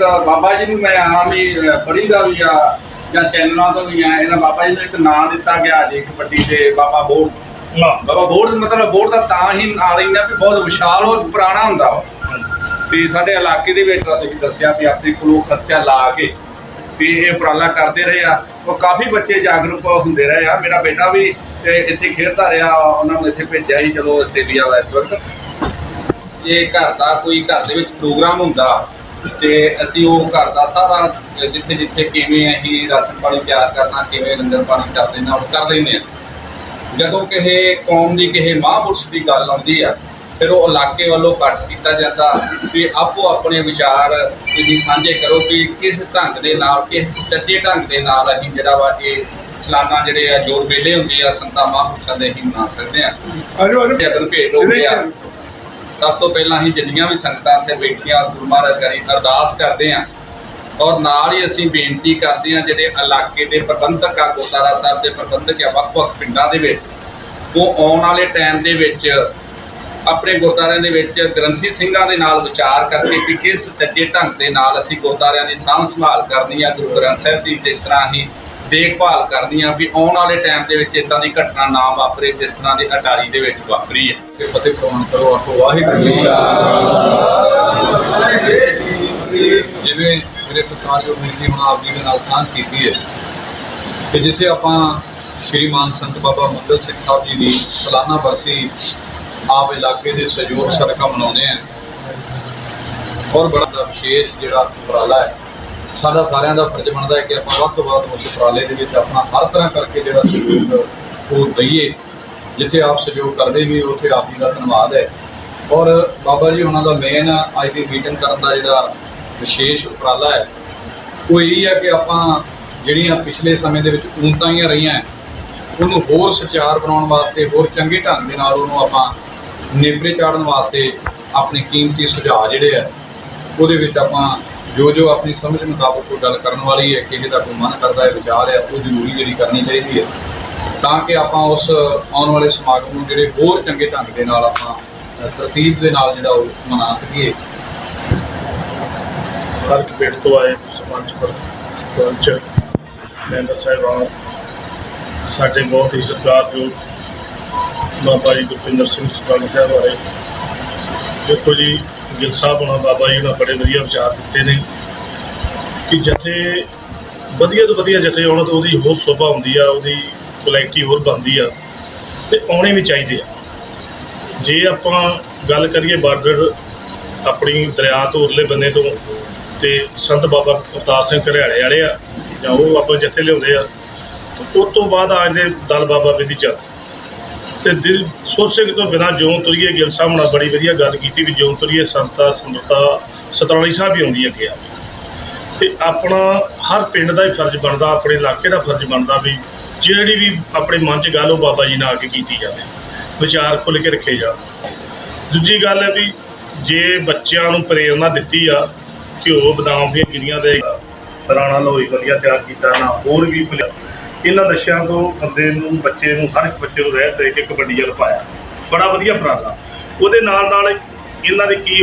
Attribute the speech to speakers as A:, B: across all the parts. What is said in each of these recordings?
A: ਬਾਬਾ ਜੀ ਨੂੰ ਮੈਂ ਆਮ ਹੀ ਪੜੀਦਾ ਵੀ ਆ ਜਾਂ ਚੈਨਲਾਂ ਤੋਂ ਵੀ ਆ ਇਹਨਾਂ ਬਾਬਾ ਜੀ ਨੂੰ ਇੱਕ ਨਾਂ ਦਿੱਤਾ ਗਿਆ ਜੀ ਕਬੱਡੀ ਦੇ ਬਾਬਾ ਬੋੜ। ਬਾਬਾ ਬੋੜ ਮਤਲਬ ਬੋੜ ਦਾ ਤਾਂ ਹੀ ਨਾਂ ਲੈਂਦਾ ਵੀ ਬਹੁਤ ਵਿਸ਼ਾਲ ਔਰ ਪੁਰਾਣਾ ਹੁੰਦਾ ਵਾ ਵੀ ਸਾਡੇ ਇਲਾਕੇ ਦੇ ਵਿੱਚ ਤਾਂ ਤੁਸੀਂ ਦੱਸਿਆ ਵੀ ਆਪਣੇ ਕੋਲੋਂ ਖਰਚਾ ਲਾ ਕੇ ਵੀ ਇਹ ਉਪਰਾਲਾ ਕਰਦੇ ਰਹੇ ਆ। ਉਹ ਕਾਫੀ ਬੱਚੇ ਜਾਗਰੂਕ ਹੁੰਦੇ ਰਹੇ ਆ। ਮੇਰਾ ਬੇਟਾ ਵੀ ਤੇ ਇੱਥੇ ਖੇਡਦਾ ਰਿਹਾ ਉਹਨਾਂ ਨੂੰ ਇੱਥੇ ਭੇਜਿਆ ਸੀ ਚਲੋ ਆਸਟ੍ਰੇਲੀਆ ਵਾ ਇਸ ਵਕਤ। ਜੇ ਘਰ ਦਾ ਕੋਈ ਘਰ ਦੇ ਵਿੱਚ ਪ੍ਰੋਗਰਾਮ ਹੁੰਦਾ ਤੇ ਅਸੀਂ ਉਹ ਘਰ ਦਾ ਸਾਰਾ ਜਿੱਥੇ ਜਿੱਥੇ ਕਿਵੇਂ ਅਸੀਂ ਰਾਸ਼ਨ ਪਾਣੀ ਤਿਆਰ ਕਰਨਾ ਕਿਵੇਂ ਲੰਗਰ ਪਾਣੀ ਕਰ ਦੇਣਾ ਉਹ ਕਰ ਲੈਂਦੇ ਆ ਜਦੋਂ ਕਿਸੇ ਕੌਮ ਦੀ ਕਿਸੇ ਮਹਾਂਪੁਰਸ਼ ਦੀ ਗੱਲ ਆਉਂਦੀ ਆ ਫਿਰ ਉਹ ਇਲਾਕੇ ਵੱਲੋਂ ਕੱਟ ਕੀਤਾ ਜਾਂਦਾ ਵੀ ਆਪੋ ਆਪਣੇ ਵਿਚਾਰ ਤੁਸੀਂ ਸਾਂਝੇ ਕਰੋ ਕਿ ਕਿਸ ਢੰਗ ਦੇ ਨਾਲ ਕਿਸ ਚੱਜੇ ਢੰਗ ਦੇ ਨਾਲ ਅਸੀਂ ਜਿਹੜਾ ਵਾ ਇਹ ਸਲਾਨਾ ਜਿਹੜੇ ਆ ਜੋੜ ਮੇਲੇ ਹੁੰਦੇ ਆ ਸੰਤਾਂ ਮਹਾਂਪੁਰਸ਼ਾਂ ਦੇ ਅਸੀਂ ਮਨਾ ਸਕਦੇ ਆ।
B: ਆਜੋ
A: ਜਦਨ ਭੇਟ ਹੋ ਗਿਆ। ਸਭ ਤੋਂ ਪਹਿਲਾਂ ਅਸੀਂ ਜਿੰਨੀਆਂ ਵੀ ਸੰਗਤਾਂ ਇੱਥੇ ਬੈਠੀਆਂ ਗੁਰੂ ਮਹਾਰਾਜ ਕਰੀ ਅਰਦਾਸ ਕਰਦੇ ਆਂ ਔਰ ਨਾਲ ਹੀ ਅਸੀਂ ਬੇਨਤੀ ਕਰਦੇ ਆਂ ਜਿਹੜੇ ਇਲਾਕੇ ਦੇ ਪ੍ਰਬੰਧਕ ਆ ਗੁਰਦਾਰਾ ਸਾਹਿਬ ਦੇ ਪ੍ਰਬੰਧਕ ਆ ਵੱਖ-ਵੱਖ ਪਿੰਡਾਂ ਦੇ ਵਿੱਚ, ਉਹ ਆਉਣ ਵਾਲੇ ਟਾਈਮ ਦੇ ਵਿੱਚ, ਆਪਣੇ ਗੁਰਦਾਰਿਆਂ ਦੇ ਵਿੱਚ ਗ੍ਰੰਥੀ ਸਿੰਘਾਂ ਦੇ ਨਾਲ ਵਿਚਾਰ ਕਰਕੇ ਕਿ ਕਿਸ ਚੱਜੇ ਢੰਗ ਦੇ ਨਾਲ ਅਸੀਂ ਗੁਰਦਾਰਿਆਂ ਦੀ ਸਾਂਭ ਸੰਭਾਲ ਕਰਨੀ ਆ, ਗੁਰੂ ਗ੍ਰੰਥ ਸਾਹਿਬ ਦੀ ਜਿਸ ਤਰ੍ਹਾਂ ਅਸੀਂ ਦੇਖਭਾਲ ਕਰਨੀ ਆ ਵੀ ਆਉਣ ਵਾਲੇ ਟਾਈਮ ਦੇ ਵਿੱਚ ਇਦਾਂ ਦੀ ਘਟਨਾ ਨਾ ਵਾਪਰੇ, ਜਿਸ ਤਰ੍ਹਾਂ ਦੀ ਅਟਾਰੀ ਦੇ ਵਿੱਚ ਵਾਪਰੀ ਹੈ।
C: ਤੇ ਫਤਿਹ ਪ੍ਰਵਾਨ ਕਰੋ, ਆਖੋ, ਵਾਹਿਗੁਰੂ ਜੀ ਜਿਵੇਂ ਮੇਰੇ ਸਤਿਕਾਰਯੋਗ ਵੀਰ ਜੀ ਹੁਣ ਆਪ ਜੀ ਦੇ ਨਾਲ ਸਾਂਝ ਕੀਤੀ ਹੈ ਕਿ ਜਿੱਥੇ ਆਪਾਂ ਸ਼੍ਰੀਮਾਨ ਸੰਤ ਬਾਬਾ ਮੰਗਲ ਸਿੰਘ ਸਾਹਿਬ ਜੀ ਦੀ ਸਾਲਾਨਾ ਬਰਸੀ ਆਪ ਇਲਾਕੇ ਦੇ ਸਹਿਯੋਗ ਸਦਕਾ ਮਨਾਉਂਦੇ ਆ ਔਰ ਬੜਾ ਵਿਸ਼ੇਸ਼ ਜਿਹੜਾ ਉਪਰਾਲਾ ਹੈ। ਸਾਡਾ ਸਾਰਿਆਂ ਦਾ ਫਰਜ਼ ਬਣਦਾ ਹੈ ਕਿ ਆਪਾਂ ਵੱਧ ਤੋਂ ਵੱਧ ਉਸ ਉਪਰਾਲੇ ਦੇ ਵਿੱਚ ਆਪਣਾ ਹਰ ਤਰ੍ਹਾਂ ਕਰਕੇ ਜਿਹੜਾ ਸਹਿਯੋਗ ਉਹ ਦਈਏ, ਜਿੱਥੇ ਆਪ ਸਹਿਯੋਗ ਕਰਦੇ ਵੀ, ਉੱਥੇ ਆਪ ਜੀ ਦਾ ਧੰਨਵਾਦ ਹੈ। ਔਰ ਬਾਬਾ ਜੀ, ਉਹਨਾਂ ਦਾ ਮੇਨ ਅੱਜ ਦੀ ਮੀਟਿੰਗ ਕਰਨ ਦਾ ਜਿਹੜਾ ਵਿਸ਼ੇਸ਼ ਉਪਰਾਲਾ ਹੈ, ਉਹ ਇਹ ਹੈ ਕਿ ਆਪਾਂ ਜਿਹੜੀਆਂ ਪਿਛਲੇ ਸਮੇਂ ਦੇ ਵਿੱਚ ਊਣਤਾਈਆਂ ਰਹੀਆਂ ਉਹਨੂੰ ਹੋਰ ਸਚਾਰ ਬਣਾਉਣ ਵਾਸਤੇ, ਹੋਰ ਚੰਗੇ ਢੰਗ ਦੇ ਨਾਲ ਉਹਨੂੰ ਆਪਾਂ ਨੇਪਰੇ ਚਾੜਨ ਵਾਸਤੇ ਆਪਣੇ ਕੀਮਤੀ ਸੁਝਾਅ ਜਿਹੜੇ ਆ ਉਹਦੇ ਵਿੱਚ ਆਪਾਂ ਜੋ ਜੋ ਆਪਣੀ ਸਮਝ ਮੁਤਾਬਕ ਕੋਈ ਗੱਲ ਕਰਨ ਵਾਲੀ ਹੈ ਕਿਸੇ ਦਾ ਕੋਈ ਮਨ ਕਰਦਾ ਹੈ ਵਿਚਾਰ ਹੈ ਉਹ ਜ਼ਰੂਰੀ ਜਿਹੜੀ ਕਰਨੀ ਚਾਹੀਦੀ ਹੈ। ਤਾਂ ਕਿ ਆਪਾਂ ਉਸ ਆਉਣ ਵਾਲੇ ਸਮਾਗਮ ਨੂੰ ਜਿਹੜੇ ਹੋਰ ਚੰਗੇ ਢੰਗ ਦੇ ਨਾਲ ਆਪਾਂ ਅ, ਤਰਤੀਬ ਦੇ ਨਾਲ ਜਿਹੜਾ ਉਹ ਮਨਾ ਸਕੀਏ।
B: ਹਰ ਇੱਕ ਪਿੰਡ ਤੋਂ ਆਏ ਸਰਪੰਚ ਸਰਪੰਚ ਮੈਂਬਰ ਸਾਹਿਬਾਨ ਸਾਡੇ ਬਹੁਤ ਹੀ ਸਤਿਕਾਰਯੋਗ ਬਾਬਾ ਜੀ ਗੁਰਪਿੰਦਰ ਸਿੰਘ ਸਰਪੰਚ ਸਾਹਿਬ ਬਾਰੇ ਦੇਖੋ ਜੀ ਗਿੱਲ ਸਾਹਿਬ ਹੋਣਾ, ਬਾਬਾ ਜੀ ਨੇ ਬੜੇ ਵਧੀਆ ਵਿਚਾਰ ਦਿੱਤੇ ਨੇ ਕਿ ਜਥੇ ਵਧੀਆ ਤੋਂ ਵਧੀਆ ਜਥੇ ਆਉਣਾ ਤਾਂ ਉਹਦੀ ਹੋਰ ਸ਼ੋਭਾ ਹੁੰਦੀ ਆ, ਉਹਦੀ ਕੁਆਲਿਟੀ ਹੋਰ ਬਣਦੀ ਆ ਤੇ ਆਉਣੇ ਵੀ ਚਾਹੀਦੇ ਆ। ਜੇ ਆਪਾਂ ਗੱਲ ਕਰੀਏ ਬਾਰਡਰ ਆਪਣੀ ਦਰਿਆ ਤੋਂ ਉਰਲੇ ਬੰਨੇ ਤੋਂ ਤੇ ਸੰਤ ਬਾਬਾ ਅਵਤਾਰ ਸਿੰਘ ਘਰਿਆਲੇ ਵਾਲੇ ਆ ਜਾਂ ਉਹ ਆਪਾਂ ਜਥੇ ਲਿਆਉਂਦੇ ਆ ਉਹ ਤੋਂ ਬਾਅਦ ਆ ਜਾਂਦੇ ਦਲ ਬਾਬਾ ਵਿਧੀ ਚ ਤੇ ਦਿਲ ਸੋਚ ਤੋਂ ਬਿਨਾਂ ਜਿਉਂ ਤੁਰੀਏ ਗਿਲ ਸਾਹਿਬ ਨਾਲ ਬੜੀ ਵਧੀਆ ਗੱਲ ਕੀਤੀ ਵੀ ਜਿਉਂ ਤੁਰੀਏ ਸੰਤਾ ਸੰਤਾ ਸਤਰਾਲੀ ਸਾਹਿਬ ਹੀ ਆਉਂਦੀ ਅੱਗੇ ਆ। ਤੇ ਆਪਣਾ ਹਰ ਪਿੰਡ ਦਾ ਹੀ ਫਰਜ਼ ਬਣਦਾ, ਆਪਣੇ ਇਲਾਕੇ ਦਾ ਫਰਜ਼ ਬਣਦਾ ਵੀ ਜਿਹੜੀ ਵੀ ਆਪਣੇ ਮਨ 'ਚ ਗੱਲ ਉਹ ਬਾਬਾ ਜੀ ਨਾਲ ਆ ਕੇ ਕੀਤੀ ਜਾਵੇ, ਵਿਚਾਰ ਖੁੱਲ੍ਹ ਕੇ ਰੱਖੇ ਜਾਣ। ਦੂਜੀ ਗੱਲ ਹੈ ਵੀ ਜੇ ਬੱਚਿਆਂ ਨੂੰ ਪ੍ਰੇਰਨਾ ਦਿੱਤੀ ਆ, ਘਿਓ, ਬਦਾਮ ਦੀਆਂ ਗਿਰੀਆਂ ਦੇ ਰਾਣਾ ਲੋਈ ਵਧੀਆ ਤਿਆਰ ਕੀਤਾ, ਨਾ ਹੋਰ ਵੀ ਇਹਨਾਂ ਨਸ਼ਿਆਂ ਤੋਂ, ਬੰਦੇ ਨੂੰ, ਬੱਚੇ ਨੂੰ, ਹਰ ਇੱਕ ਬੱਚੇ ਨੂੰ ਰਹਿ ਦੇ ਕੇ ਕਬੱਡੀ ਵੱਲ ਪਾਇਆ। ਬੜਾ ਵਧੀਆ ਉਪਰਾਲਾ ਉਹਦੇ ਨਾਲ ਨਾਲ ਇਹਨਾਂ ਦੇ ਕੀ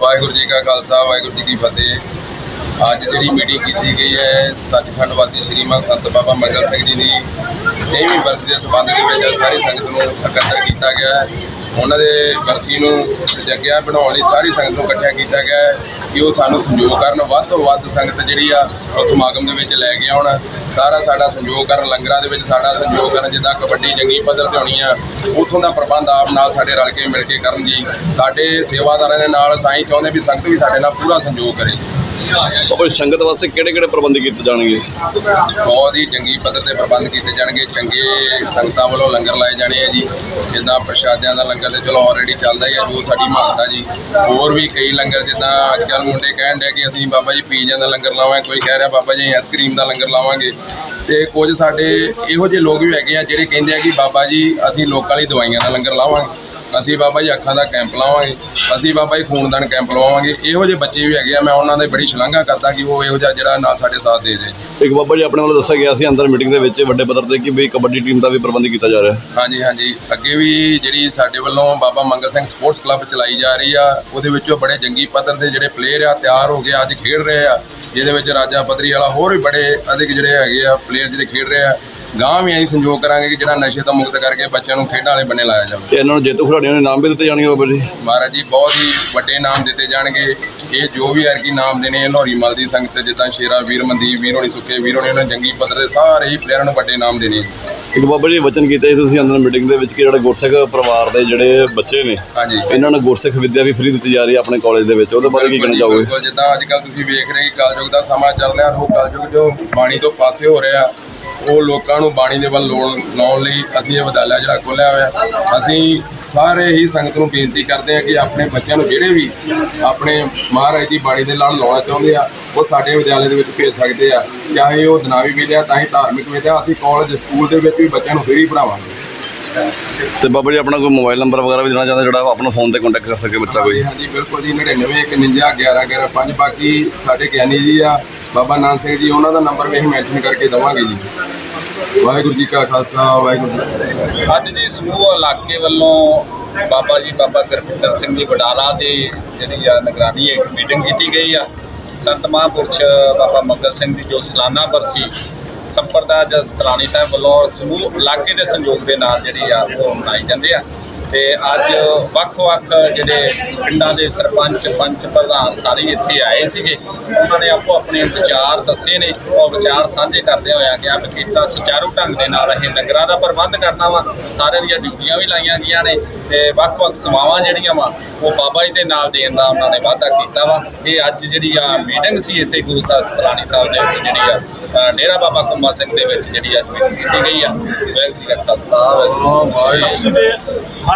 D: ਵਾਹਿਗੁਰੂ ਜੀ ਕਾ ਖਾਲਸਾ, ਵਾਹਿਗੁਰੂ ਜੀ ਕੀ ਫਤਿਹ। ਅੱਜ ਜਿਹੜੀ ਮੀਟਿੰਗ ਕੀਤੀ ਗਈ ਹੈ, ਸੱਚਖੰਡ ਵਾਸੀ ਸ਼੍ਰੀਮਾਨ ਸੰਤ ਬਾਬਾ ਮੰਗਲ ਸਿੰਘ ਜੀ ਦੀ ਨੇਵੀਂ ਬਰਸੀ ਦੇ ਸੰਬੰਧ ਦੇ ਵਿੱਚ ਸਾਰੀ ਸੰਗਤ ਨੂੰ ਇਕੱਤਰ ਕੀਤਾ ਗਿਆ ਹੈ। ਉਹਨਾਂ ਦੇ ਬਰਸੀ ਨੂੰ ਸਜੱਗਿਆ ਬਣਾਉਣ ਲਈ ਸਾਰੀ ਸੰਗਤ ਨੂੰ ਇਕੱਠਿਆ ਕੀਤਾ ਗਿਆ ਹੈ ਕਿ ਉਹ ਸਾਨੂੰ ਸੰਯੋਗ ਕਰਨ, ਵੱਧ ਤੋਂ ਵੱਧ ਸੰਗਤ ਜਿਹੜੀ ਆ, ਉਹ ਸਮਾਗਮ ਦੇ ਵਿੱਚ ਲੈ ਕੇ ਆਉਣ। ਸਾਰਾ ਸਾਡਾ ਸੰਯੋਗ ਕਰਨ, ਲੰਗਰਾਂ ਦੇ ਵਿੱਚ ਸਾਡਾ ਸੰਯੋਗ ਕਰਨ, ਜਿੱਦਾਂ ਕਬੱਡੀ ਚੰਗੀ ਪੱਧਰ ਤੇ ਹੋਣੀ ਆ, ਉਥੋਂ ਦਾ ਪ੍ਰਬੰਧ ਆਪ ਨਾਲ ਸਾਡੇ ਰਲ ਕੇ ਮਿਲ ਕੇ ਕਰਨ ਜੀ। ਸਾਡੇ ਸੇਵਾਦਾਰਾਂ ਦੇ ਨਾਲ ਸਾਈਂ ਚਾਹੁੰਦੇ ਵੀ ਸੰਗਤ ਵੀ ਸਾਡੇ ਨਾਲ ਪੂਰਾ ਸੰਯੋਗ ਕਰੇ।
E: ਕੋਈ ਸੰਗਤ ਵਾਸਤੇ ਕਿਹੜੇ ਕਿਹੜੇ ਪ੍ਰਬੰਧ ਕੀਤੇ ਜਾਣਗੇ?
D: ਬਹੁਤ ਹੀ ਚੰਗੀ ਪੱਧਰ ਤੇ ਪ੍ਰਬੰਧ ਕੀਤੇ ਜਾਣਗੇ, ਚੰਗੇ ਸੰਗਤਾਂ ਵੱਲੋਂ ਲੰਗਰ ਲਾਏ ਜਾਣੇ ਆ ਜੀ। ਜਿੱਦਾਂ ਪ੍ਰਸ਼ਾਦਿਆਂ ਦਾ ਲੰਗਰ ਤੇ ਚਲੋ ਆਲਰੇਡੀ ਚੱਲਦਾ ਹੀ ਆ, ਜੋ ਸਾਡੀ ਮਾਤਾ ਜੀ। ਹੋਰ ਵੀ ਕਈ ਲੰਗਰ ਜਿੱਦਾਂ ਅੱਜ ਕੱਲ੍ਹ ਮੁੰਡੇ ਕਹਿਣ ਡਿਆ ਕਿ ਅਸੀਂ ਬਾਬਾ ਜੀ ਪੀਜ਼ਿਆਂ ਦਾ ਲੰਗਰ ਲਾਵਾਂਗੇ, ਕੋਈ ਕਹਿ ਰਿਹਾ ਬਾਬਾ ਜੀ ਆਈਸਕ੍ਰੀਮ ਦਾ ਲੰਗਰ ਲਾਵਾਂਗੇ। ਤੇ ਕੁਝ ਸਾਡੇ ਇਹੋ ਜਿਹੇ ਲੋਕ ਵੀ ਹੈਗੇ ਆ ਜਿਹੜੇ ਕਹਿੰਦੇ ਆ ਕਿ ਬਾਬਾ ਜੀ ਅਸੀਂ ਲੋਕਾਂ ਲਈ ਦਵਾਈਆਂ ਦਾ ਲੰਗਰ ਲਾਵਾਂਗੇ। ਅਸੀਂ ਬਾਬਾ ਜੀ ਅੱਖਾਂ ਦਾ ਕੈਂਪ ਲਾਵਾਂਗੇ ਅਸੀਂ ਬਾਬਾ ਜੀ ਖੂਨਦਾਨ ਕੈਂਪ ਲਵਾਵਾਂਗੇ। ਇਹੋ ਜਿਹੇ ਬੱਚੇ ਵੀ ਹੈਗੇ ਆ ਮੈਂ ਉਹਨਾਂ ਦੀ ਬੜੀ ਸ਼ਲਾਘਾ ਕਰਦਾ ਕਿ ਉਹ ਇਹੋ ਜਿਹਾ ਜਿਹੜਾ ਨਾਲ ਸਾਡੇ ਸਾਥ ਦੇ ਦੇ।
E: ਇੱਕ ਬਾਬਾ ਜੀ ਆਪਣੇ ਵੱਲੋਂ ਦੱਸਿਆ ਗਿਆ ਸੀ ਅੰਦਰ ਮੀਟਿੰਗ ਦੇ ਵਿੱਚ ਵੱਡੇ ਪੱਧਰ ਤੇ ਕਿ ਵੀ ਕਬੱਡੀ ਟੀਮ ਦਾ ਵੀ ਪ੍ਰਬੰਧ ਕੀਤਾ ਜਾ ਰਿਹਾ।
D: ਹਾਂਜੀ ਹਾਂਜੀ। ਅੱਗੇ ਵੀ ਜਿਹੜੀ ਸਾਡੇ ਵੱਲੋਂ ਬਾਬਾ ਮੰਗਲ ਸਿੰਘ ਸਪੋਰਟਸ ਕਲੱਬ ਚਲਾਈ ਜਾ ਰਹੀ ਆ ਉਹਦੇ ਵਿੱਚੋਂ ਬੜੇ ਜੰਗੀ ਪੱਧਰ ਦੇ ਜਿਹੜੇ ਪਲੇਅਰ ਆ ਤਿਆਰ ਹੋ ਗਏ ਅੱਜ ਖੇਡ ਰਹੇ ਆ ਜਿਹਦੇ ਵਿੱਚ ਰਾਜਾ ਪੱਧਰੀ ਵਾਲਾ ਹੋਰ ਵੀ ਬੜੇ ਅਧਿਕ ਜਿਹੜੇ ਹੈਗੇ ਆ ਪਲੇਅਰ ਜਿਹੜੇ ਖੇਡ ਰਹੇ ਆ। ਗਾਂਹ ਵੀ ਅਸੀਂ ਸੰਯੋਗ ਕਰਾਂਗੇ ਕਿ ਜਿਹੜਾ ਨਸ਼ੇ ਤੋਂ ਮੁਕਤ ਕਰਕੇ ਬੱਚਿਆਂ ਨੂੰ ਖੇਡਾਂ ਵਾਲੇ ਬੰਨੇ ਲਾਇਆ ਜਾਵੇ।
E: ਤੇ ਇਹਨਾਂ ਨੂੰ ਜੇਤੂ ਖਿਡਾਰੀਆਂ ਨੂੰ ਇਨਾਮ ਵੀ ਦਿੱਤੇ ਜਾਣਗੇ ਬਾਬਾ ਜੀ।
D: ਮਹਾਰਾਜ ਜੀ ਬਹੁਤ ਹੀ ਵੱਡੇ ਨਾਮ ਦਿੱਤੇ ਜਾਣਗੇ। ਇਹ ਜੋ ਵੀ ਐਰਕੀ ਨਾਮ ਦੇਣੇ ਲੋਹਰੀ ਮਲ ਦੀ ਸੰਗਤ ਜਿੱਦਾਂ ਸ਼ੇਰਾ ਵੀਰ ਮਨਦੀਪ ਵੀਰ ਹੋਣੀ ਸੁੱਕੇ ਵੀਰ ਹੋਣੀ ਉਹਨਾਂ ਨੇ ਜੰਗੀ ਪੱਧਰ ਦੇ ਸਾਰੇ ਹੀ ਪਲੇਅਰਾਂ ਨੂੰ ਵੱਡੇ ਨਾਮ ਦੇਣੇ।
E: ਇੱਕ ਬਾਬਾ ਜੀ ਵਚਨ ਕੀਤੇ ਤੁਸੀਂ ਅੰਦਰ ਮੀਟਿੰਗ ਦੇ ਵਿੱਚ ਕਿ ਜਿਹੜੇ ਗੁਰਸਿੱਖ ਪਰਿਵਾਰ ਦੇ ਜਿਹੜੇ ਬੱਚੇ ਨੇ
D: ਹਾਂਜੀ।
E: ਇਹਨਾਂ ਨੂੰ ਗੁਰਸਿੱਖ ਵਿੱਦਿਆ ਵੀ ਫ੍ਰੀ ਦਿੱਤੀ ਜਾ ਰਹੀ ਹੈ ਆਪਣੇ ਕਾਲਜ ਦੇ ਵਿੱਚ। ਉਹਦੇ ਬਾਰੇ ਕੀ ਕਹਿਣਾ ਚਾਹੋਗੇ?
D: ਜਿੱਦਾਂ ਅੱਜ ਕੱਲ ਤੁਸੀਂ ਵੇਖ ਰਹੇ ਕਿ ਕਲਯੁਗ ਦਾ ਸਮਾਂ ਚੱਲ ਰਿਹਾ ਉਹ ਕਲਯੁਗ ਜੋ ਬਾਣੀ ਤੋਂ ਪਾਸੇ ਹੋ ਰਿਹਾ। ਉਹ ਲੋਕਾਂ ਨੂੰ ਬਾਣੀ ਦੇ ਵੱਲ ਲੋੜ ਲਾਉਣ ਲਈ ਅਸੀਂ ਇਹ ਵਿਦਿਆਲਿਆ ਜਿਹੜਾ ਖੋਲ੍ਹਿਆ ਹੋਇਆ। ਅਸੀਂ ਸਾਰੇ ਹੀ ਸੰਗਤ ਨੂੰ ਬੇਨਤੀ ਕਰਦੇ ਹਾਂ ਕਿ ਆਪਣੇ ਬੱਚਿਆਂ ਨੂੰ ਜਿਹੜੇ ਵੀ ਆਪਣੇ ਮਹਾਰਾਜ ਦੀ ਬਾਣੀ ਦੇ ਨਾਲ ਲਾਉਣਾ ਚਾਹੁੰਦੇ ਆ ਉਹ ਸਾਡੇ ਵਿਦਿਆਲੇ ਦੇ ਵਿੱਚ ਭੇਜ ਸਕਦੇ ਆ। ਚਾਹੇ ਉਹ ਦਿਨਾਵੀ ਵਿਦਿਆ ਤਾਂ ਹੀ ਧਾਰਮਿਕ ਵਿਦਿਆ ਅਸੀਂ ਕਾਲਜ ਸਕੂਲ ਦੇ ਵਿੱਚ ਵੀ ਬੱਚਿਆਂ ਨੂੰ ਫ੍ਰੀ ਪੜ੍ਹਾਵਾਂਗੇ।
E: ਤੇ ਬਾਬਾ ਜੀ ਆਪਣਾ ਕੋਈ ਮੋਬਾਈਲ ਨੰਬਰ ਵਗੈਰਾ ਵੀ ਦੇਣਾ ਚਾਹੁੰਦੇ ਜਿਹੜਾ ਆਪਣਾ ਫੋਨ ਤੇ ਕੰਟੈਕਟ ਕਰ ਸਕੇ ਬੱਚਾ ਕੋਈ?
D: ਹਾਂਜੀ ਬਿਲਕੁਲ ਜੀ 99 51 11 11 5 ਬਾਕੀ ਸਾਡੇ ਗਿਆਨੀ ਜੀ ਆ ਬਾਬਾ ਨਾਨਕ ਸਿੰਘ ਜੀ, ਉਹਨਾਂ ਦਾ ਨੰਬਰ ਵੀ ਅਸੀਂ ਮੈਂਸ਼ਨ ਕਰਕੇ ਦਵਾਂਗੇ ਜੀ। ਵਾਹਿਗੁਰੂ ਜੀ ਕਾ ਖਾਲਸਾ, ਵਾਹਿਗੁਰੂ ਜੀ ਕੀ ਫਤਿਹ।
A: ਅੱਜ ਦੀ ਸਮੂਹ ਇਲਾਕੇ ਵੱਲੋਂ ਬਾਬਾ ਜੀ, ਬਾਬਾ ਗੁਰਪਿੰਦਰ ਸਿੰਘ ਜੀ ਬਡਾਲਾ ਦੇ ਜਿਹੜੀ ਆ ਨਿਗਰਾਨੀ ਇੱਕ ਮੀਟਿੰਗ ਕੀਤੀ ਗਈ ਆ। ਸੰਤ ਮਹਾਂਪੁਰਸ਼ ਬਾਬਾ ਮੰਗਲ ਸਿੰਘ ਦੀ ਜੋ ਸਾਲਾਨਾ ਬਰਸੀ ਸੰਪਰਦਾ ਜਸਤਰਾਣੀ ਸਾਹਿਬ ਵੱਲੋਂ ਸਮੂਹ ਇਲਾਕੇ ਦੇ ਸੰਯੋਗ ਦੇ ਨਾਲ ਜਿਹੜੀ ਆ ਉਹ ਮਨਾਈ ਜਾਂਦੇ ਆ। ਤੇ ਅੱਜ ਵੱਖ-ਵੱਖ ਜਿਹੜੇ ਪਿੰਡਾਂ ਦੇ ਸਰਪੰਚ, ਪੰਚ ਪ੍ਰਧਾਨ ਸਾਰੇ ਇੱਥੇ ਆਏ ਸੀਗੇ। ਉਹਨਾਂ ਨੇ ਆਪੋ ਆਪਣੇ ਵਿਚਾਰ ਦੱਸੇ ਨੇ, ਉਹ ਵਿਚਾਰ ਸਾਂਝੇ ਕਰਦੇ ਹੋਇਆ ਕਿ ਆਪ ਕਿਸ ਤਰ੍ਹਾਂ ਸੁਚਾਰੂ ਢੰਗ ਦੇ ਨਾਲ ਇਹ ਲੰਗਰਾਂ ਦਾ ਪ੍ਰਬੰਧ ਕਰਨਾ ਵਾ। ਸਾਰਿਆਂ ਦੀਆਂ ਡਿਊਟੀਆਂ ਵੀ ਲਾਈਆਂ ਗਈਆਂ ਨੇ ਤੇ ਵੱਖ-ਵੱਖ ਸੇਵਾਵਾਂ ਜਿਹੜੀਆਂ ਵਾ, ਉਹ ਬਾਬਾ ਜੀ ਦੇ ਨਾਲ ਦੇਣ ਦਾ ਉਹਨਾਂ ਨੇ ਵਾਅਦਾ ਕੀਤਾ ਵਾ। ਇਹ ਅੱਜ ਜਿਹੜੀ ਆ ਮੀਟਿੰਗ ਸੀ ਇੱਥੇ ਗੁਰੂ ਸਾਹਿਬ ਸਤਰਾਣੀ ਸਾਹਿਬ ਦੇ ਵਿੱਚ ਜਿਹੜੀ ਆ ਡੇਰਾ ਬਾਬਾ ਕੁੰਮਾ ਸਿੰਘ ਦੇ ਵਿੱਚ ਜਿਹੜੀ ਅੱਜ ਮੀਟਿੰਗ ਕੀਤੀ ਗਈ ਆ। ਵਾਹਿਗੁਰੂ ਜੀ ਕਾ ਵਾਹਿਗੁਰੂ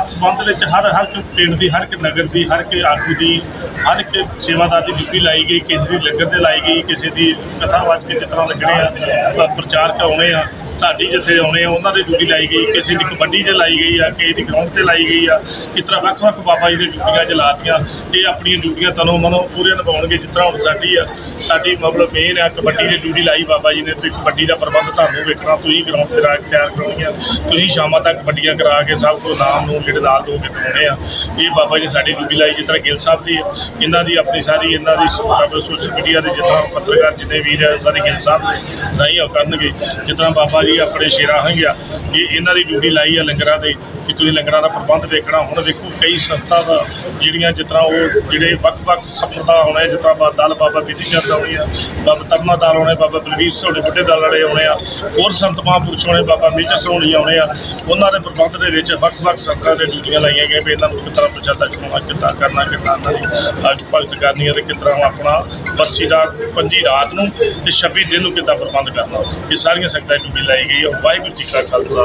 A: ਜੀ
B: ਸੰਬੰਧ ਵਿੱਚ ਹਰ ਹਰ ਇੱਕ ਪਿੰਡ ਦੀ, ਹਰ ਇੱਕ ਨਗਰ ਦੀ, ਹਰ ਇੱਕ ਆਗੂ ਦੀ, ਹਰ ਇੱਕ ਸੇਵਾਦਾਰ ਦੀ ਡਿਊਟੀ ਲਾਈ ਗਈ, ਕਿਸੇ ਦੀ ਲੰਗਰ ਤੇ ਲਾਈ ਗਈ, ਕਿਸੇ ਦੀ ਕਥਾ ਵਾਚ ਕੇ ਚਿੱਤਰਾਂ ਲੱਗਣੇ ਆ ਪ੍ਰਚਾਰ ਕਰਾਉਣੇ ਆ ਢਾਡੀ ਜਿੱਥੇ ਆਉਣੇ ਆ ਉਹਨਾਂ 'ਤੇ ਡਿਊਟੀ ਲਾਈ ਗਈ ਕਿਸੇ ਦੀ ਕਬੱਡੀ 'ਚ ਲਾਈ ਗਈ ਆ ਕਿਸੇ ਦੀ ਗਰਾਊਂਡ ਤੇ ਲਾਈ ਗਈ ਆ। ਇਸ ਤਰ੍ਹਾਂ ਵੱਖ ਵੱਖ ਬਾਬਾ ਜੀ ਦੀ ਡਿਊਟੀਆਂ ਚਲਾਤੀਆਂ ਇਹ ਆਪਣੀਆਂ ਡਿਊਟੀਆਂ ਤਨੋਂ ਮਨੋਂ ਪੂਰੀਆਂ ਨਿਭਾਉਣਗੇ ਜਿਸ ਤਰ੍ਹਾਂ ਹੁਣ ਸਾਡੀ ਆ। ਸਾਡੀ ਮਤਲਬ ਮੇਨ ਆ ਕਬੱਡੀ ਦੀ ਡਿਊਟੀ ਲਾਈ ਬਾਬਾ ਜੀ ਨੇ ਤੇ ਕਬੱਡੀ ਦਾ ਪ੍ਰਬੰਧ ਤੁਹਾਨੂੰ ਵੇਖਣਾ ਤੁਸੀਂ ਗਰਾਊਂਡ ਤੇ ਰਾ ਕੇ ਤਿਆਰ ਕਰਾਉਣੀਆਂ। ਤੁਸੀਂ ਸ਼ਾਮਾਂ ਤੱਕ ਕਬੱਡੀਆਂ ਕਰਾ ਕੇ ਸਭ ਕੋ ਨਾਮ ਨੂੰ ਜਿਹੜੇ ਨਾਲ ਦੋ ਕੇ ਕਰਾਉਣੇ ਆ। ਇਹ ਬਾਬਾ ਜੀ ਸਾਡੀ ਡਿਊਟੀ ਲਾਈ ਜਿਸ ਤਰ੍ਹਾਂ ਗਿੱਲ ਸਾਹਿਬ ਦੀ ਆ, ਇਹਨਾਂ ਦੀ ਆਪਣੀ ਸਾਰੀ ਇਹਨਾਂ ਦੀ ਸੋਸ਼ਲ ਮੀਡੀਆ ਦੇ ਜਿੱਦਾਂ ਪੱਤਰਕਾਰ ਜਿੰਨੇ ਵੀਰ ਆ ਸਾਰੇ ਗਿੱਲ ਸਾਹਿਬ ਦੇ ਨਹੀਂ ਉਹ ਕਰਨਗੇ। ਜਿਸ ਤਰ੍ਹਾਂ ਬਾਬਾ ਜੀ ਆਪਣੇ ਸ਼ੇਰਾ ਹੰਗਿਆ ਇਹ ਇਹਨਾਂ ਦੀ ਡਿਊਟੀ ਲਾਈ ਆ ਲੰਗਰਾਂ ਦੇ ਕਿ ਤੁਸੀਂ ਲੰਗਰਾਂ ਦਾ ਪ੍ਰਬੰਧ ਵੇਖਣਾ, ਹੁਣ ਵੇਖੋ ਕਈ ਸੰਸਥਾ ਦਾ ਜਿਹੜੀਆਂ ਜਿਸ ਤਰ੍ਹਾਂ ਉਹ ਜਿਹੜੇ ਵੱਖ-ਵੱਖ ਸੰਪਰਦਾ ਆਉਣੇ ਜਿਸ ਤਰ੍ਹਾਂ ਬਾ- ਦਲ ਬਾਬਾ ਬਿਧੀ ਚੰਦ ਆਉਣੀ ਆ, ਬਾਬਾ ਤਰਨਾ ਦਲ ਆਉਣੇ ਬਾਬਾ ਬਲਵੀਰ ਸੋਡੇ ਵੱਡੇ ਦਲ ਵਾਲੇ ਆਉਣੇ ਆ, ਹੋਰ ਸੰਤ ਮਹਾਂਪੁਰਸ਼ ਆਉਣੇ ਬਾਬਾ ਮੇਜਰ ਸੋਹਣੀ ਆਉਣੇ ਆ, ਉਹਨਾਂ ਦੇ ਪ੍ਰਬੰਧ ਦੇ ਵਿੱਚ ਵੱਖ-ਵੱਖ ਸੰਸਥਾ ਦੇ ਡਿਊਟੀਆਂ ਲਾਈਆਂ ਗਈਆਂ ਵੀ ਇਹਨਾਂ ਨੂੰ ਕਿਸ ਤਰ੍ਹਾਂ ਪ੍ਰਚਾਰਤਾ ਚਲਾਉਣਾ ਕਿੱਦਾਂ ਕਰਨਾ ਕਿੱਦਾਂ ਨਹੀਂ। ਅੱਜ ਭਗਤ ਕਰਨੀ ਹੈ ਤੇ ਕਿਸ ਤਰ੍ਹਾਂ ਆਪਣਾ ਬੱਸੀ ਦਾ ਪੰਜੀ ਰਾਤ ਨੂੰ ਤੇ 26 ਦਿਨ ਨੂੰ ਕਿੱਦਾਂ ਪ੍ਰਬੰਧ ਕਰਨਾ। ਇਹ ਸਾਰੀਆਂ ਸੰਗਤਾਂ ਡਿਊਟੀ ਲਾਈ ਗਈ ਹੈ ਵਾਹਿਗੁਰੂ ਜੀ ਕਾ ਖਾਲਸਾ।